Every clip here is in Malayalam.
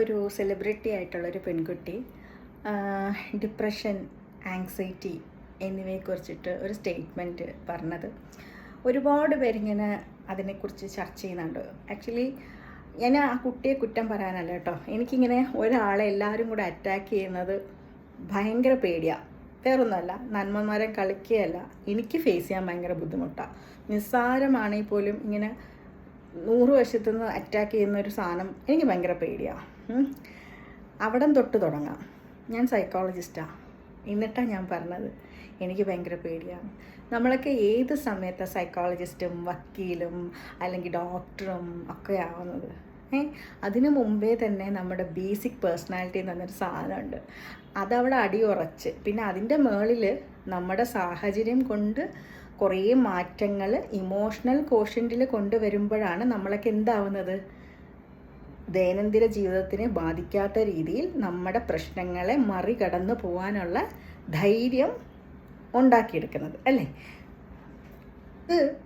ഒരു സെലിബ്രിറ്റി ആയിട്ടുള്ള ഒരു പെൺകുട്ടി ഡിപ്രഷൻ ആങ്സൈറ്റി എന്നിവയെക്കുറിച്ചിട്ട് ഒരു സ്റ്റേറ്റ്മെന്റ് പറഞ്ഞത്. ഒരുപാട് പേരിങ്ങനെ അതിനെക്കുറിച്ച് ചർച്ച ചെയ്യുന്നുണ്ട്. ആക്ച്വലി ഞാൻ ആ കുട്ടിയെ കുറ്റം പറയാനല്ല കേട്ടോ. എനിക്കിങ്ങനെ ഒരാളെ എല്ലാവരും കൂടെ അറ്റാക്ക് ചെയ്യുന്നത് ഭയങ്കര പേടിയാണ് വേറൊന്നുമല്ല നന്മമാരെ കളിക്കുകയല്ല. എനിക്ക് ഫേസ് ചെയ്യാൻ ഭയങ്കര ബുദ്ധിമുട്ടാണ് നിസ്സാരമാണെങ്കിൽ പോലും ഇങ്ങനെ നൂറ് വശത്തുനിന്ന് അറ്റാക്ക് ചെയ്യുന്ന ഒരു സാധനം എനിക്ക് ഭയങ്കര പേടിയാണ് അവിടം തൊട്ട് തുടങ്ങാം. ഞാൻ സൈക്കോളജിസ്റ്റാണ് എന്നിട്ടാണ് ഞാൻ പറഞ്ഞത്. എനിക്ക് ഭയങ്കര പേടിയാണ്. നമ്മളൊക്കെ ഏത് സമയത്താണ് സൈക്കോളജിസ്റ്റും വക്കീലും അല്ലെങ്കിൽ ഡോക്ടറും ഒക്കെ ആവുന്നത്? ഏ? അതിനു മുമ്പേ തന്നെ നമ്മുടെ ബേസിക് പേഴ്സണാലിറ്റി എന്ന് പറഞ്ഞൊരു സാധനമുണ്ട്. അതവിടെ അടിയുറച്ച്. പിന്നെ അതിന്റെ മുകളിൽ നമ്മുടെ സാഹചര്യം കൊണ്ട് കുറേ മാറ്റങ്ങൾ ഇമോഷണൽ കോഷ്യന്റിൽ കൊണ്ടുവരുമ്പോഴാണ് നമ്മളൊക്കെ എന്താവുന്നത്? ദൈനംദിന ജീവിതത്തിനെ ബാധിക്കാത്ത രീതിയിൽ നമ്മുടെ പ്രശ്നങ്ങളെ മറികടന്ന് പോകാനുള്ള ധൈര്യം ഉണ്ടാക്കിയെടുക്കുന്നത് അല്ലേ? ഇത്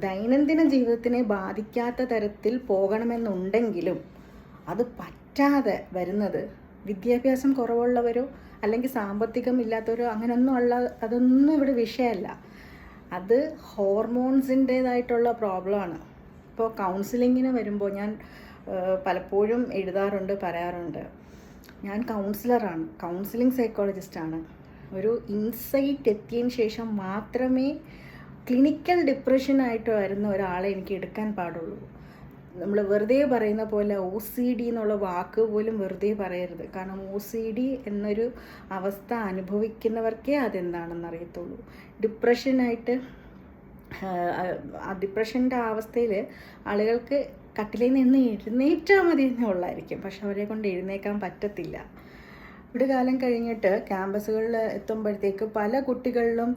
ദൈനംദിന ജീവിതത്തിനെ ബാധിക്കാത്ത തരത്തിൽ പോകണമെന്നുണ്ടെങ്കിലും അത് പറ്റാതെ വരുന്നത് വിദ്യാഭ്യാസം കുറവുള്ളവരോ അല്ലെങ്കിൽ സാമ്പത്തികം ഇല്ലാത്തവരോ അങ്ങനെയൊന്നും ഉള്ള അതൊന്നും ഇവിടെ വിഷയമല്ല. അത് ഹോർമോൺസിന്റേതായിട്ടുള്ള പ്രോബ്ലമാണ്. ഇപ്പോൾ കൗൺസിലിങ്ങിന് വരുമ്പോൾ ഞാൻ പലപ്പോഴും എഴുതാറുണ്ട് പറയാറുണ്ട്. ഞാൻ കൗൺസിലറാണ് കൗൺസിലിംഗ് സൈക്കോളജിസ്റ്റാണ് ഒരു ഇൻസൈറ്റ് എത്തിയതിന് ശേഷം മാത്രമേ ക്ലിനിക്കൽ ഡിപ്രഷനായിട്ട് വരുന്ന ഒരാളെ എനിക്ക് എടുക്കാൻ പാടുള്ളൂ. നമ്മൾ വെറുതെ പറയുന്ന പോലെ ഒ സി ഡി എന്നുള്ള വാക്ക് പോലും വെറുതെ പറയരുത്. കാരണം ഒ സി ഡി എന്നൊരു അവസ്ഥ അനുഭവിക്കുന്നവർക്കേ അതെന്താണെന്ന് അറിയത്തുള്ളൂ. ഡിപ്രഷനായിട്ട് ഡിപ്രഷന്റെ അവസ്ഥയിൽ ആളുകൾക്ക് കട്ടിലിൽ നിന്ന് എഴുന്നേറ്റാൽ മതി എന്നുള്ളായിരിക്കും പക്ഷെ അവരെ കൊണ്ട് എഴുന്നേക്കാൻ പറ്റത്തില്ല. ഒരു കാലം കഴിഞ്ഞിട്ട് ക്യാമ്പസുകളിൽ എത്തുമ്പോഴത്തേക്ക് പല കുട്ടികളിലും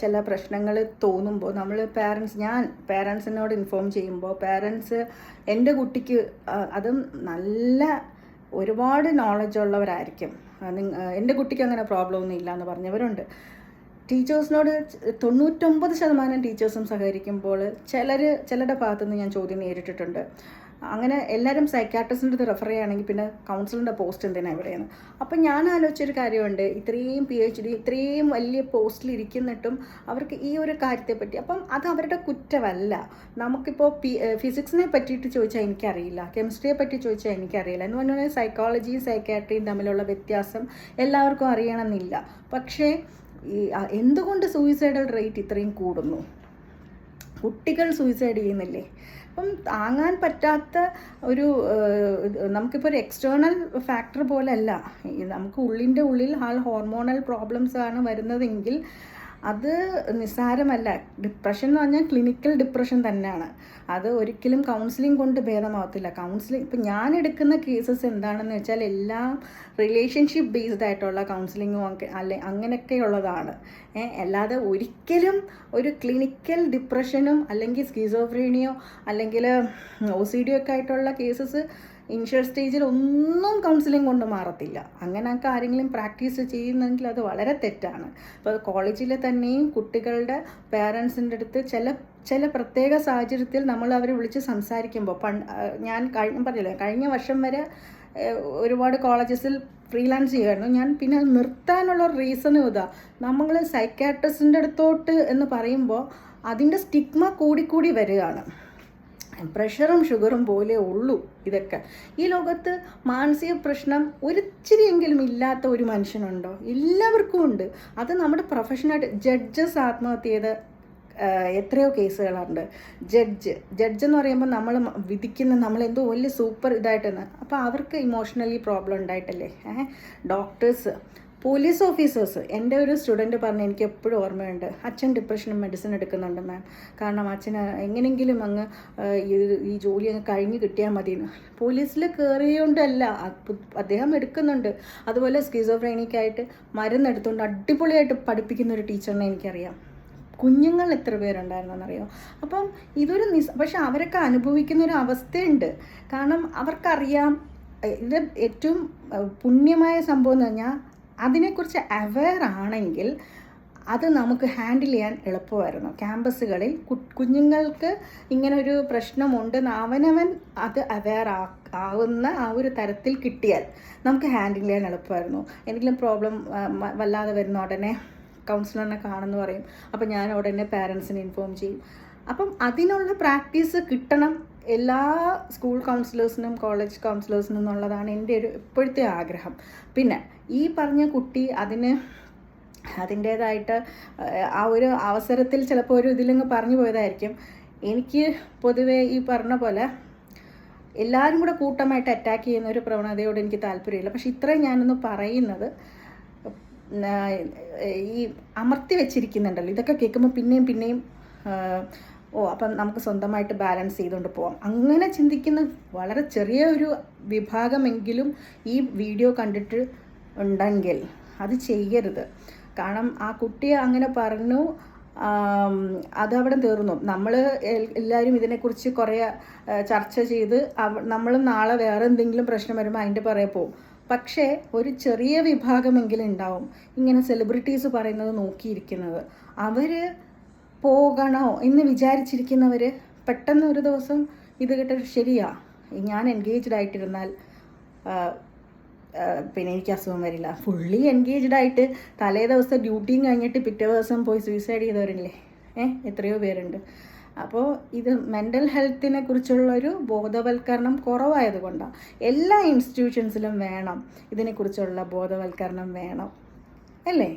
ചില പ്രശ്നങ്ങൾ തോന്നുമ്പോൾ നമ്മൾ പാരൻസ് ഞാൻ പാരൻസിനോട് ഇൻഫോം ചെയ്യുമ്പോൾ പാരൻസ് എന്റെ കുട്ടിക്ക് അതും നല്ല ഒരുപാട് നോളജ് ഉള്ളവരായിരിക്കും. എന്റെ കുട്ടിക്ക് അങ്ങനെ പ്രോബ്ലം ഒന്നും ഇല്ല എന്ന് പറഞ്ഞവരുണ്ട്. ടീച്ചേഴ്സിനോട് തൊണ്ണൂറ്റൊമ്പത് ശതമാനം ടീച്ചേഴ്സും സഹകരിക്കുമ്പോൾ ചിലർ ചിലരുടെ ഭാഗത്തുനിന്ന് ഞാൻ ചോദ്യം നേരിട്ടിട്ടുണ്ട്. അങ്ങനെ എല്ലാവരും സൈക്കാട്രിസ്റ്റിന്റെ അടുത്ത് റെഫർ ചെയ്യുകയാണെങ്കിൽ പിന്നെ കൗൺസിലിന്റെ പോസ്റ്റ് എന്തിനാണ് ഇവിടെയെന്ന്. അപ്പം ഞാൻ ആലോചിച്ചൊരു കാര്യമുണ്ട്. ഇത്രയും പി എച്ച് ഡി ഇത്രയും വലിയ പോസ്റ്റിൽ ഇരിക്കുന്നിട്ടും അവർക്ക് ഈ ഒരു കാര്യത്തെ പറ്റി അപ്പം അത് അവരുടെ കുറ്റമല്ല. നമുക്കിപ്പോൾ പി ഫിസിക്സിനെ പറ്റിയിട്ട് ചോദിച്ചാൽ എനിക്കറിയില്ല. കെമിസ്ട്രിയെ പറ്റി ചോദിച്ചാൽ എനിക്കറിയില്ല. എന്ന് പറഞ്ഞാൽ സൈക്കോളജിയും സൈക്കാട്രിയും തമ്മിലുള്ള വ്യത്യാസം എല്ലാവർക്കും അറിയണമെന്നില്ല. പക്ഷേ ഈ എന്തുകൊണ്ട് സൂയിസൈഡൽ റേറ്റ് ഇത്രയും കൂടുന്നു? കുട്ടികൾ സൂയിസൈഡ് ചെയ്യുന്നില്ലേ? അപ്പം താങ്ങാൻ പറ്റാത്ത ഒരു നമുക്കിപ്പോൾ ഒരു എക്സ്റ്റേണൽ ഫാക്ടർ പോലല്ല. ഈ നമുക്ക് ഉള്ളിന്റെ ഉള്ളിൽ ആൾ ഹോർമോണൽ പ്രോബ്ലംസ് ആണ് വരുന്നതെങ്കിൽ അത് നിസ്സാരമല്ല. ഡിപ്രഷൻ എന്ന് പറഞ്ഞാൽ ക്ലിനിക്കൽ ഡിപ്രഷൻ തന്നെയാണ്. അത് ഒരിക്കലും കൗൺസിലിംഗ് കൊണ്ട് ഭേദമാവത്തില്ല. കൗൺസിലിംഗ് ഇപ്പം ഞാൻ എടുക്കുന്ന കേസസ് എന്താണെന്ന് വെച്ചാൽ എല്ലാം റിലേഷൻഷിപ്പ് ബേസ്ഡ് ആയിട്ടുള്ള കൗൺസിലിങ്ങും ഒക്കെ അല്ലെ അങ്ങനെയൊക്കെയുള്ളതാണ് അല്ലാതെ ഒരിക്കലും ഒരു ക്ലിനിക്കൽ ഡിപ്രഷനും അല്ലെങ്കിൽ സ്കീസോഫ്രീനിയോ അല്ലെങ്കിൽ ഒ സി ഡി ഒക്കെ ആയിട്ടുള്ള കേസസ് ഇനിഷ്യൽ സ്റ്റേജിൽ ഒന്നും കൗൺസിലിംഗ് കൊണ്ട് മാറത്തില്ല. അങ്ങനെയൊക്കെ ആരെങ്കിലും പ്രാക്ടീസ് ചെയ്യുന്നെങ്കിൽ അത് വളരെ തെറ്റാണ്. അപ്പോൾ കോളേജിൽ തന്നെയും കുട്ടികളുടെ പേരൻസിന്റെ അടുത്ത് ചില ചില പ്രത്യേക സാഹചര്യത്തിൽ നമ്മൾ അവരെ വിളിച്ച് സംസാരിക്കുമ്പോൾ പണ്ട് ഞാൻ കഴിഞ്ഞ പറഞ്ഞില്ലേ കഴിഞ്ഞ വർഷം വരെ ഒരുപാട് കോളേജസിൽ ഫ്രീലാൻസ് ചെയ്യുമായിരുന്നു. ഞാൻ പിന്നെ നിർത്താനുള്ള റീസണും ഇതാ. നമ്മൾ സൈക്കാട്രിസ്റ്റിന്റെ അടുത്തോട്ട് എന്ന് പറയുമ്പോൾ അതിന്റെ സ്റ്റിഗ്മ കൂടിക്കൂടി വരികയാണ്. പ്രഷറും ഷുഗറും പോലെ ഉള്ളൂ ഇതൊക്കെ. ഈ ലോകത്ത് മാനസിക പ്രശ്നം ഒരിച്ചിരിയെങ്കിലും ഇല്ലാത്ത ഒരു മനുഷ്യനുണ്ടോ? എല്ലാവർക്കും ഉണ്ട്. അത് നമ്മുടെ പ്രൊഫഷനായിട്ട് ജഡ്ജസ് ആത്മഹത്യ ചെയ്ത് എത്രയോ കേസുകളുണ്ട്. ജഡ്ജ് ജഡ്ജ് എന്ന് പറയുമ്പോൾ നമ്മൾ വിധിക്കുന്ന നമ്മളെന്തോ വലിയ സൂപ്പർ ഇതായിട്ടെന്ന്. അപ്പോൾ അവർക്ക് ഇമോഷണലി പ്രോബ്ലം ഉണ്ടായിട്ടല്ലേ? ഡോക്ടേഴ്സ് പോലീസ് ഓഫീസേഴ്സ് എന്റെ ഒരു സ്റ്റുഡന്റ് പറഞ്ഞ് എനിക്ക് എപ്പോഴും ഓർമ്മയുണ്ട്. അച്ഛൻ ഡിപ്രഷനും മെഡിസിൻ എടുക്കുന്നുണ്ട് മാം കാരണം അച്ഛന് എങ്ങനെങ്കിലും അങ്ങ് ഈ ജോലി അങ്ങ് കഴിഞ്ഞ് കിട്ടിയാൽ മതി പോലീസിൽ കയറിയോണ്ടല്ല അദ്ദേഹം എടുക്കുന്നുണ്ട്. അതുപോലെ സ്കിസോഫ്രേനിക്കായിട്ട് മരുന്നെടുത്തുകൊണ്ട് അടിപൊളിയായിട്ട് പഠിപ്പിക്കുന്ന ഒരു ടീച്ചറിനെ എനിക്കറിയാം. കുഞ്ഞുങ്ങൾ എത്ര പേരുണ്ടായിരുന്നെന്നറിയോ അപ്പം ഇതൊരു നിസ് പക്ഷെ അവരൊക്കെ അനുഭവിക്കുന്ന ഒരു അവസ്ഥയുണ്ട്. കാരണം അവർക്കറിയാം ഇത് ഏറ്റവും പുണ്യമായ സംഭവം എന്ന് പറഞ്ഞാൽ അതിനെക്കുറിച്ച് അവെയർ ആണെങ്കിൽ അത് നമുക്ക് ഹാൻഡിൽ ചെയ്യാൻ എളുപ്പമായിരുന്നു. ക്യാമ്പസുകളിൽ കുഞ്ഞുങ്ങൾക്ക് ഇങ്ങനെ ഒരു പ്രശ്നമുണ്ട് അവനവൻ അത് അവെയർ ആവുന്ന ആ ഒരു തരത്തിൽ കിട്ടിയാൽ നമുക്ക് ഹാൻഡിൽ ചെയ്യാൻ എളുപ്പമായിരുന്നു. എന്തെങ്കിലും പ്രോബ്ലം വല്ലാതെ വരുന്ന ഉടനെ കൗൺസിലറിനെ കാണുമെന്ന് പറയും. അപ്പം ഞാൻ ഉടനെ പാരൻസിനെ ഇൻഫോം ചെയ്യും. അപ്പം അതിനുള്ള പ്രാക്ടീസ് കിട്ടണം എല്ലാ സ്കൂൾ കൗൺസിലേഴ്സിനും കോളേജ് കൗൺസിലേഴ്സിനും എന്നുള്ളതാണ് എന്റെ ഒരു ഇപ്പോഴത്തെ ആഗ്രഹം. പിന്നെ ഈ പറഞ്ഞ കുട്ടി അതിന് അതിന്റേതായിട്ട് ആ ഒരു അവസരത്തിൽ ചിലപ്പോൾ ഒരു ഇതിലങ്ങ് പറഞ്ഞു പോയതായിരിക്കും. എനിക്ക് പൊതുവേ ഈ പറഞ്ഞ പോലെ എല്ലാവരും കൂടെ കൂട്ടമായിട്ട് അറ്റാക്ക് ചെയ്യുന്ന ഒരു പ്രവണതയോട് എനിക്ക് താല്പര്യമില്ല. പക്ഷെ ഇത്രയും ഞാനൊന്ന് പറയുന്നത് ഈ അമർത്തി വെച്ചിരിക്കുന്നുണ്ടല്ലോ. ഇതൊക്കെ കേൾക്കുമ്പോൾ പിന്നെയും പിന്നെയും ഓ അപ്പം നമുക്ക് സ്വന്തമായിട്ട് ബാലൻസ് ചെയ്തുകൊണ്ട് പോവാം. അങ്ങനെ ചിന്തിക്കുന്ന വളരെ ചെറിയ ഒരു വിഭാഗമെങ്കിലും ഈ വീഡിയോ കണ്ടിട്ട് ഉണ്ടെങ്കിൽ അത് ചെയ്യരുത്. കാരണം ആ കുട്ടിയെ അങ്ങനെ പറഞ്ഞു അതവിടെ തീർന്നു. നമ്മൾ എല്ലാവരും ഇതിനെക്കുറിച്ച് കുറേ ചർച്ച ചെയ്ത് നമ്മൾ നാളെ വേറെ എന്തെങ്കിലും പ്രശ്നം വരുമ്പോൾ അതിന്റെ പുറകെ പോവും. പക്ഷേ ഒരു ചെറിയ വിഭാഗമെങ്കിലും ഉണ്ടാവും ഇങ്ങനെ സെലിബ്രിറ്റീസ് പറയുന്നത് നോക്കിയിരിക്കുന്നത്. അവർ പോകണോ എന്ന് വിചാരിച്ചിരിക്കുന്നവർ പെട്ടെന്ന് ഒരു ദിവസം ഇത് കേട്ടിട്ട് ശരിയാ. ഞാൻ എൻഗേജ്ഡ് ആയിട്ടിരുന്നാൽ പിന്നെ എനിക്ക് അസുഖം വരില്ല. ഫുള്ളി എൻഗേജ്ഡ് ആയിട്ട് തലേ ദിവസം ഡ്യൂട്ടിയും കഴിഞ്ഞിട്ട് പിറ്റേ ദിവസം പോയി സൂയിസൈഡ് ചെയ്തവരില്ലേ? ഏ എത്രയോ പേരുണ്ട്. അപ്പോൾ ഇത് മെന്റൽ ഹെൽത്തിനെ കുറിച്ചുള്ളൊരു ബോധവൽക്കരണം കുറവായതുകൊണ്ടാണ് എല്ലാ ഇൻസ്റ്റിറ്റ്യൂഷൻസിലും വേണം ഇതിനെക്കുറിച്ചുള്ള ബോധവൽക്കരണം വേണം. അല്ലേ?